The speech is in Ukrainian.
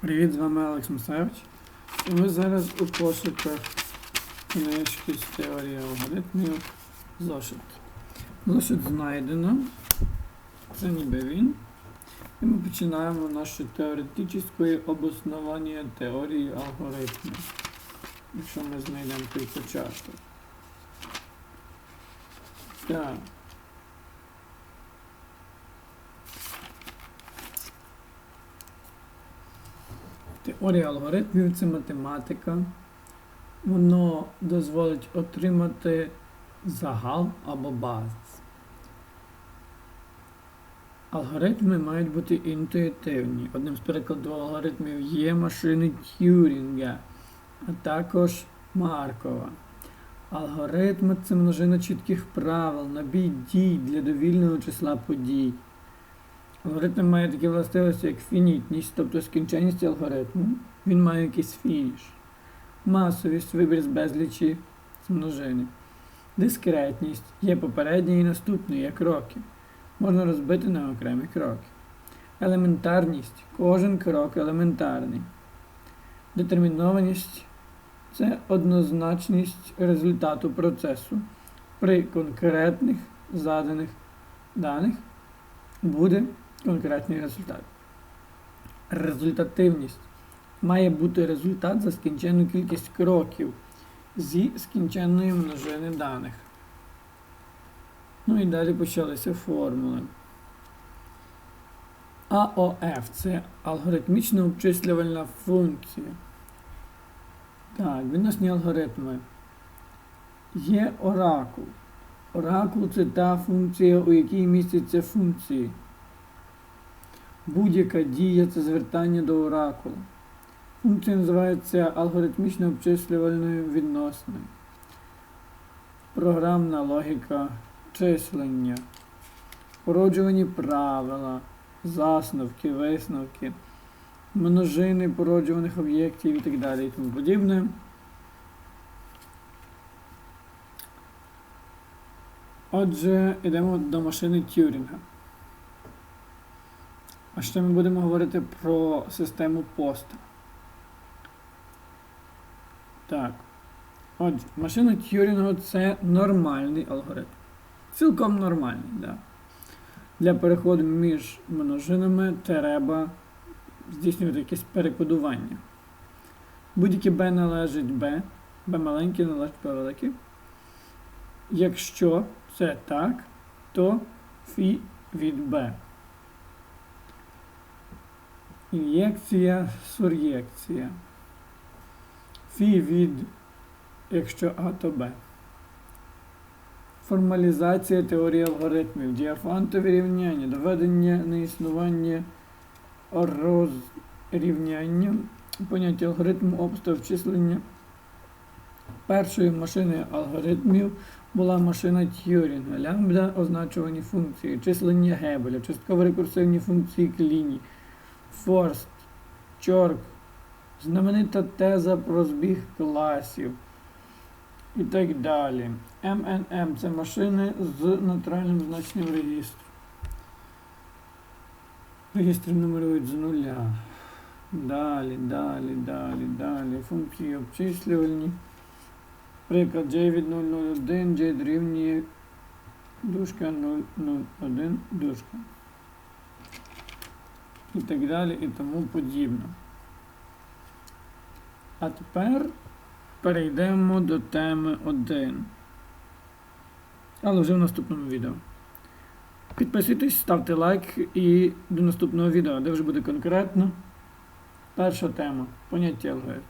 Привіт, з вами Алекс Мусевич. І ми зараз у пошуках книжки з теорії алгоритмів зошит. Зошит знайдено. Це ніби він. І ми починаємо наше теоретичне обоснування теорії алгоритмів. Якщо ми знайдемо той початок. Так. Теорія алгоритмів це математика. Воно дозволить отримати загал або базис. Алгоритми мають бути інтуїтивні. Одним з прикладів алгоритмів є машини Тюрінга, а також Маркова. Алгоритм це множина чітких правил, набій дій для довільного числа подій. Алгоритм має такі властивості, як фінітність, тобто скінченність алгоритму. Він має якийсь фініш. Масовість, вибір з безлічі з множини. Дискретність є попередній і наступний, є кроки. Можна розбити на окремі кроки. Елементарність кожен крок елементарний. Детермінованість це однозначність результату процесу. При конкретних заданих даних буде конкретний результат. Результативність має бути результат за скінченну кількість кроків зі скінченної множини даних. Ну і далі почалися формули. АОФ це алгоритмічна обчислювальна функція. Так, відносні алгоритми. Є оракул. Оракул це та функція, у якій містяться функції. Будь-яка дія це звертання до оракула. Функція називається алгоритмічно обчислювальною відносною. Програмна логіка числення, породжувані правила, засновки, висновки, множини породжуваних об'єктів і так далі і тому подібне. Отже, йдемо до машини Тюрінга. А ще ми будемо говорити про систему поста. Так. Отже, машина Тюрінга це нормальний алгоритм. Цілком нормальний, да. Для переходу між множинами треба здійснювати якесь перекодування. Будь-яке b належить b, b маленьке належить b велике. Якщо це так, то фі від b. Ін'єкція, сур'єкція. Фі від, якщо А, то Б. Формалізація теорії алгоритмів, діафантові рівняння, доведення неіснування розрівняння, поняття алгоритму обстав обчислення. Першою машиною алгоритмів була машина Т'юрінга, лямбда означувані функції, числення Гебеля, частково рекурсивні функції кліні, Форст, Чорк, знаменита теза про збіг класів і так далі. МНМ це машини з натуральним значенням регістру. Регістр нумерують з нуля. Далі, далі, далі, далі. Функції обчислювальні. Приклад J від 001, J дорівнює дужка 001 дужка. І так далі, і тому подібне. А тепер перейдемо до теми 1. Але вже в наступному відео. Підписуйтесь, ставте лайк і до наступного відео, де вже буде конкретно перша тема поняття алгоритм.